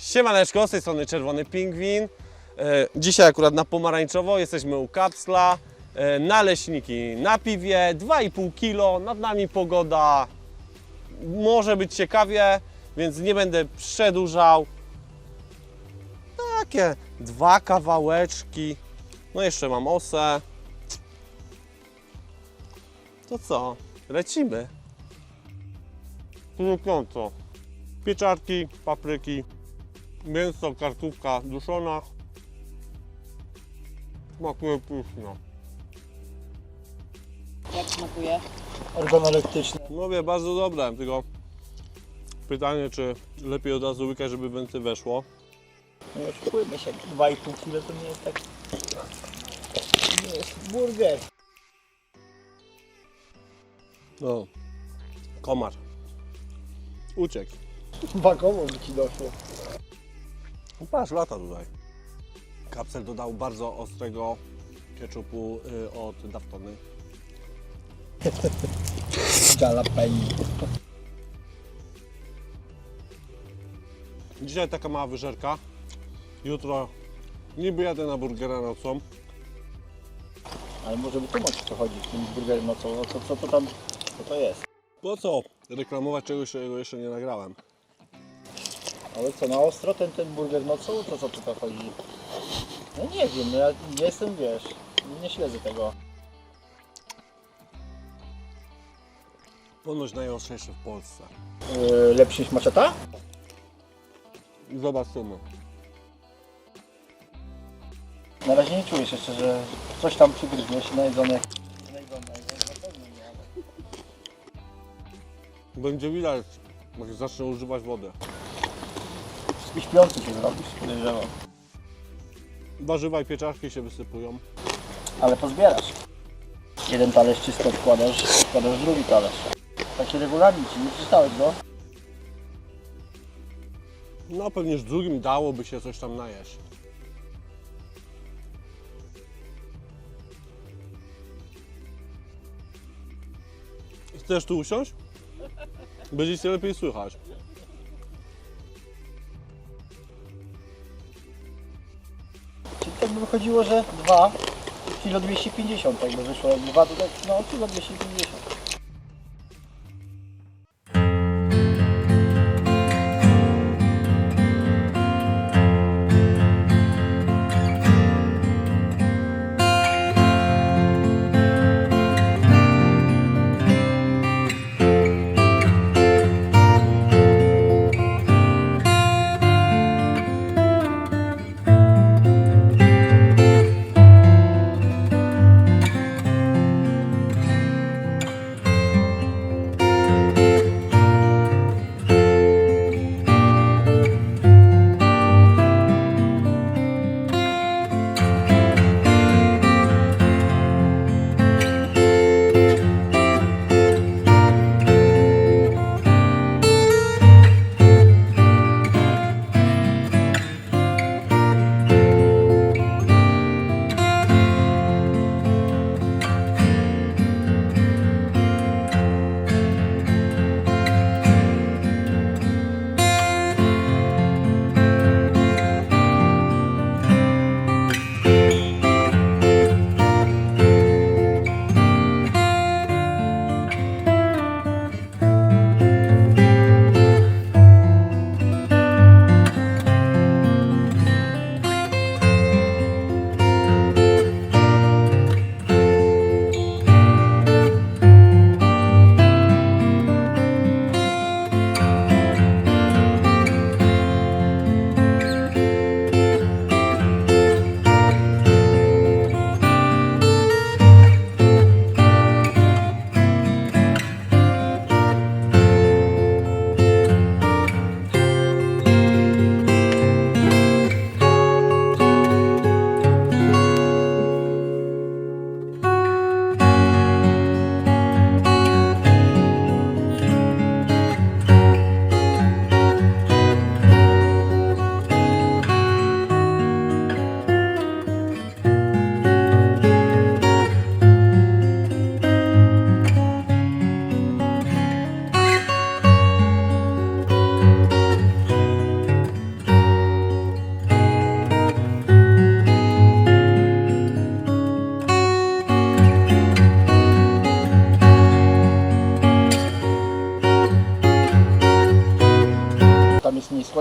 Siemaneczko, z tej strony Czerwony Pingwin. E, Dzisiaj akurat na pomarańczowo jesteśmy u Kapsla. E, Naleśniki na piwie, 2,5 kg, nad nami pogoda. Może być ciekawie, więc nie będę przedłużał. Takie dwa kawałeczki. No jeszcze mam osę. To co? Lecimy. Krótko. Pieczarki, papryki, mięso, kartówka duszona. Smakuje pyszno. Jak smakuje? organoleptyczne. Mówię, bardzo dobre, tylko pytanie, czy lepiej od razu łykać, żeby więcej weszło. Nie oszukujmy się, 2,5 kg to nie jest tak... Nie jest burger. No, komar. Uciekł. Wagowo by ci doszło. No Patrz, lata tutaj. Kapsel dodał bardzo ostrego ketchupu y, od Daftony. Jalapeno. Dzisiaj taka mała wyżerka. Jutro niby jadę na burgera nocą. Ale może wytłumacz o co chodzi z tym burgerem, no co, co, co to tam, co to jest? Po co reklamować czegoś, czego jeszcze nie nagrałem? Ale co, na ostro ten, ten burger nocą, to co tu to chodzi? No nie wiem, no ja nie jestem, wiesz, nie śledzę tego. Ponoć najostrzejszy w Polsce. Yy, lepszy niż maczeta? Zobaczymy. Na razie nie czujesz jeszcze, że coś tam najedzone, na ale... Będzie widać, jak zacznę używać wody. I śpiący się zrobisz, podejrzewam. Warzywa i pieczarki się wysypują. Ale pozbierasz. Jeden talerz czysto wkładasz, wkładasz w drugi talerz. Taki regulamin ci, nie przeczytałeś go? No pewnie z drugim dałoby się coś tam najeść. Chcesz tu usiąść? Będzie się lepiej słychać. Czyli tak by wychodziło, że 2 kilo 250 jakby wyszło. 2 to tak, no kilo 250.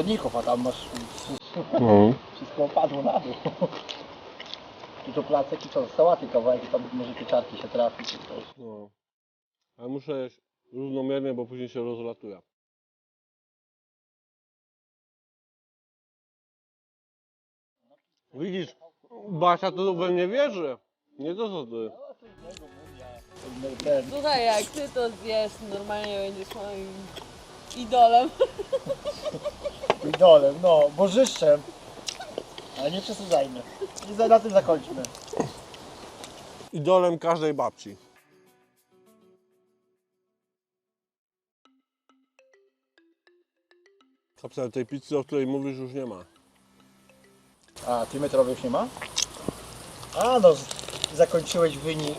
chodników, a tam masz No. wszystko opadło na dół. Tu to placek i co, sałaty kawałek, tam może pieczarki się trafi czy coś. no. Ale muszę jeść równomiernie, bo później się rozlatuje. Widzisz, Basia to we mnie wierzy. Nie to co ty. Słuchaj, jak ty to zjesz, normalnie będziesz moim idolem. idolem, no, bożyszczem. Ale nie przesadzajmy. I za- na tym zakończmy. Idolem każdej babci. Kapsel tej pizzy, o której mówisz, już nie ma. A, ty metrowy już nie ma? A, no, z- zakończyłeś wynik.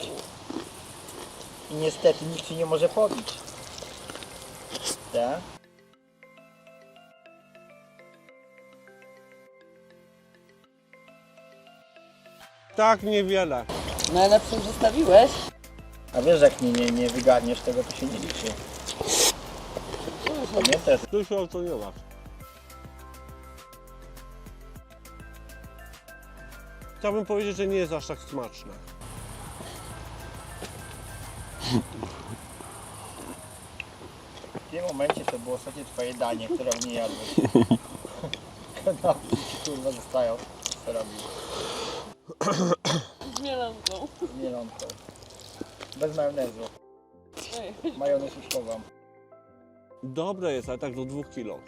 I niestety nikt ci nie może pobić. Tak? Tak niewiele. Najlepszym zostawiłeś. A wiesz, jak nie, nie, nie wygarniesz tego, to się nie liczy. Pamiętasz? Tu się o to nie ma. Chciałbym powiedzieć, że nie jest aż tak smaczne. W tym momencie to było ostatnie twoje danie, które nie jadłeś. Kanapki ci, kurwa zostają. Co robisz? Z mielonką. Z mielonką. Bez majonezu. Ej, Majonez już chowam. Dobre jest, ale tak do dwóch kilo.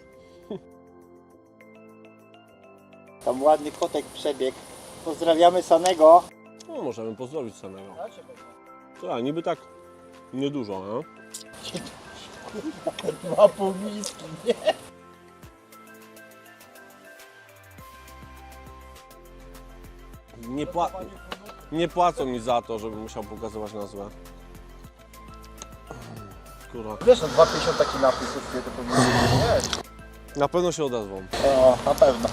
Tam ładny kotek przebieg. Pozdrawiamy Sanego. No, możemy pozdrowić samego. Dlaczego? Tak, niby tak niedużo, no? Dwa pół miski, nie? Nie, pła nie płacą mi za to, żebym musiał pokazywać nazwę. Kurwa. Wiesz, no 2,50 taki napis to powinien być. Na pewno się odezwą. O, na pewno.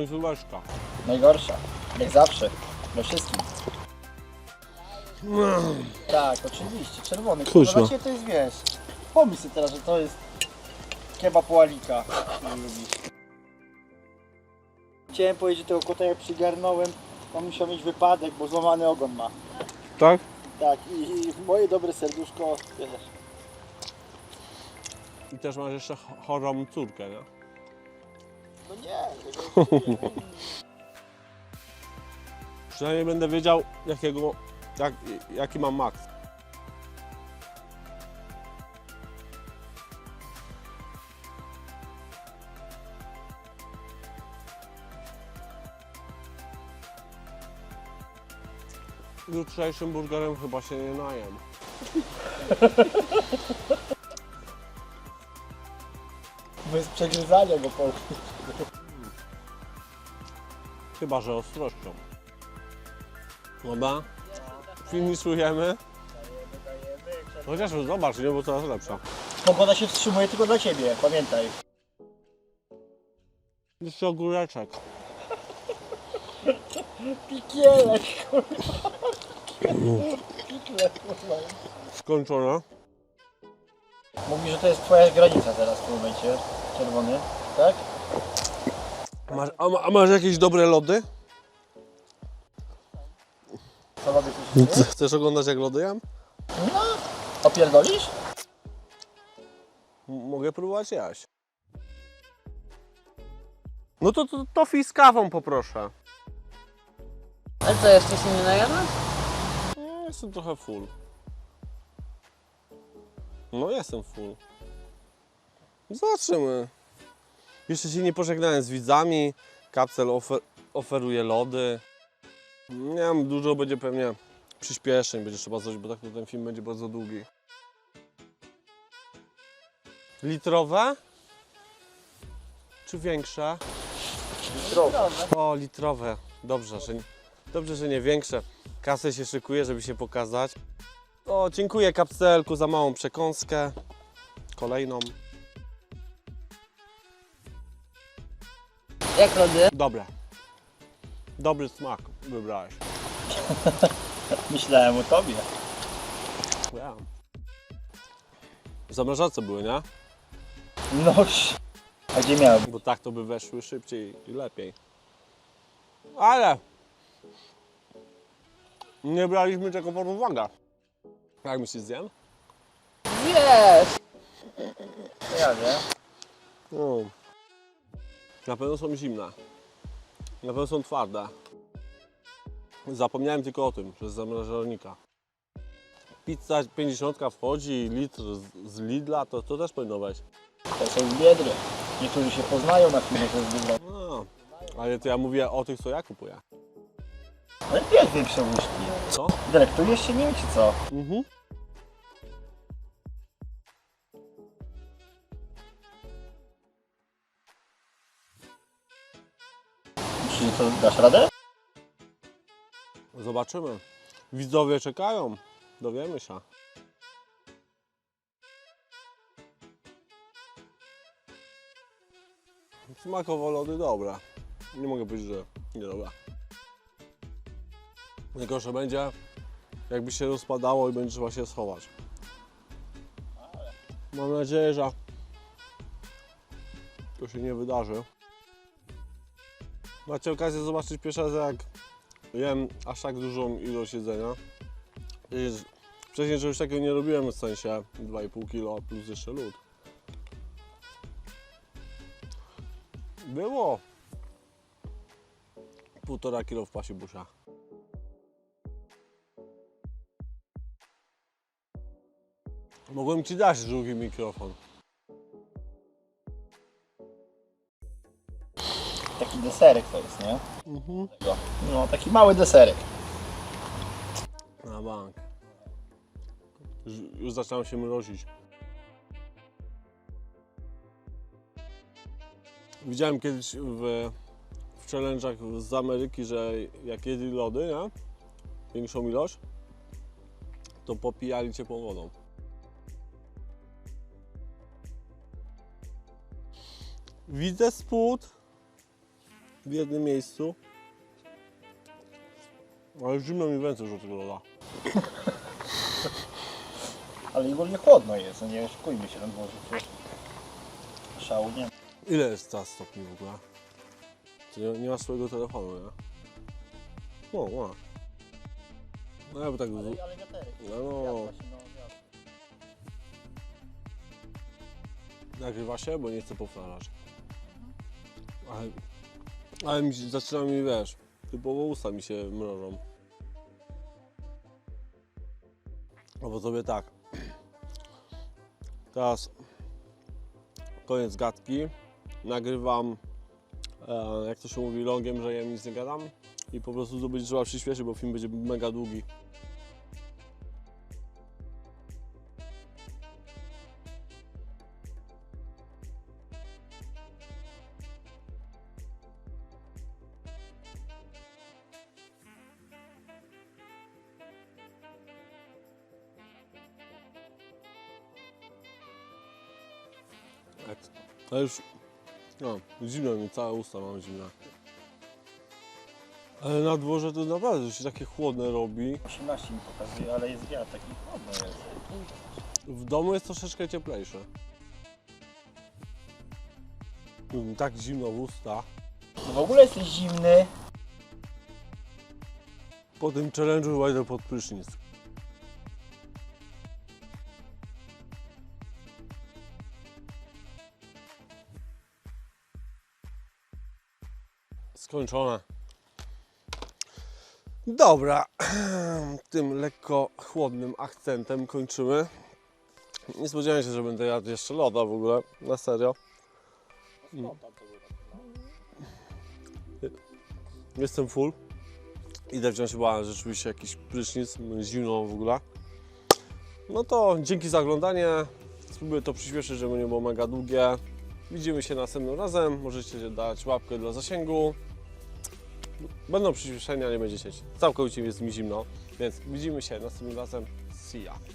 Końcóweczka. Najgorsza. Jak zawsze. We wszystkim. Tak, oczywiście. Czerwony. Kurczę. Kurwa, dla Ciebie to jest, wiesz. Pomyśl sobie teraz, że to jest kebab lubisz. Chciałem powiedzieć, że tego kota jak przygarnąłem, to musiał mieć wypadek, bo złamany ogon ma. Tak? Tak, i, i moje dobre serduszko, wiesz. I też masz jeszcze cho- chorą córkę, nie? No nie, Przynajmniej będę wiedział, jakiego, jak, jaki mam max. Jutrzejszym burgerem chyba się nie najem. bez przegryzania go po Chyba, że ostrością. Dobra? Finiszujemy. Chociaż zobacz, nie, bo coraz lepsza. Pogoda się wstrzymuje tylko dla Ciebie, pamiętaj. Jeszcze ogóreczek. Pikielek, kurwa. Pikle, kurwa. Skończone. Mówi, że to jest Twoja granica teraz w tym momencie, czerwony, tak? Masz, a, ma- a masz jakieś dobre lody? Co robisz? Chcesz oglądać jak lody jem? No, opierdolisz? M- Mogę próbować jaś. No to, to tofi z kawą poproszę. A co, jeszcze się nie najadłeś? No, jestem trochę full. No jestem full. Zobaczymy. Jeszcze się nie pożegnałem z widzami. Kapsel ofer oferuje lody. Nie wiem, dużo będzie pewnie przyspieszeń, będzie trzeba coś, bo tak to ten film będzie bardzo długi. Litrowe? Czy większe? Zdrowo. O, litrowe. Dobrze, że, dobrze, że nie większe. Kasę się szykuje, żeby się pokazać. O, dziękuję kapselku za małą przekąskę. Kolejną. Jak lody? Dobre. Dobry smak wybrałeś. Myślałem o tobie. Ja. W zamrażarce były, nie? No, ś- a gdzie miały? Bo tak to by weszły szybciej i lepiej. Ale nie braliśmy tego pod uwagę. Jak myślisz, zjem? Wiesz! Ja wiem. No. Na pewno są zimne. Na pewno są twarde. Zapomniałem tylko o tym, że z zamrażalnika. Pizza 50 wchodzi, litr z, z Lidla, to, to też powinno wejść. To są biedry. Niektórzy się poznają na filmie, to jest wygląda. No, ale to ja mówię o tych, co ja kupuję. I jest większe łyżki. Co? Dyrektujesz się nim, czy co? Mhm. To dasz radę? Zobaczymy. Widzowie czekają. Dowiemy się. Smakowo lody dobre. Nie mogę powiedzieć, że nie dobre. Najgorsze będzie, jakby się rozpadało i będzie trzeba się schować. Mam nadzieję, że to się nie wydarzy. Macie okazję zobaczyć pierwszy raz, jak jem aż tak dużą ilość jedzenia. I Wcześniej czegoś takiego nie robiłem, w sensie 2,5 kg plus jeszcze lód. Było półtora kilo w pasie. Mogłem ci dać drugi mikrofon. Deserek to jest, nie? Mhm. No, taki mały deserek. Na bank. Już, już zaczynam się mrozić. Widziałem kiedyś w, w challenge'ach z Ameryki, że jak jedli lody, nie? Większą ilość, to popijali ciepłą wodą. Widzę spód w jednym miejscu, ale zimno mi więcej już od tego loda. Ale ogólnie chłodno jest, no nie oszukujmy się na dworze. przecież Szału nie ma. Ile jest teraz stopni w ogóle? Ty nie, nie masz swojego telefonu, nie? No, ma. No ja by tak... w- ale wiaterek. No, no. Nagrywa się, bo nie chcę powtarzać. Ale, ale mi się, zaczyna mi, wiesz, typowo usta mi się mrożą. No bo sobie tak. Teraz koniec gadki. Nagrywam, e, jak to się mówi, longiem, że ja nic nie gadam. I po prostu to będzie trzeba przyspieszyć, bo film będzie mega długi. Tak. Ale już. No, zimno mi, całe usta mam zimne. Ale na dworze to naprawdę się takie chłodne robi. 18 mi pokazuje, ale jest wiatr, taki chłodno jest. W domu jest troszeczkę cieplejsze. Mm, Tak zimno w usta. No w ogóle jesteś zimny. Po tym challenge'u idę pod prysznic. Skończone. Dobra, tym lekko chłodnym akcentem kończymy. Nie spodziewałem się, że będę jadł jeszcze loda w ogóle, na serio. Jestem full. Idę wziąć chyba rzeczywiście jakiś prysznic, zimno w ogóle. No to dzięki za oglądanie. Spróbuję to przyspieszyć, żeby nie było mega długie. Widzimy się następnym razem. Możecie dać łapkę dla zasięgu. Będą przyspieszenia, nie będzie sieć. Całkowicie jest mi zimno, więc widzimy się następnym razem. See ya.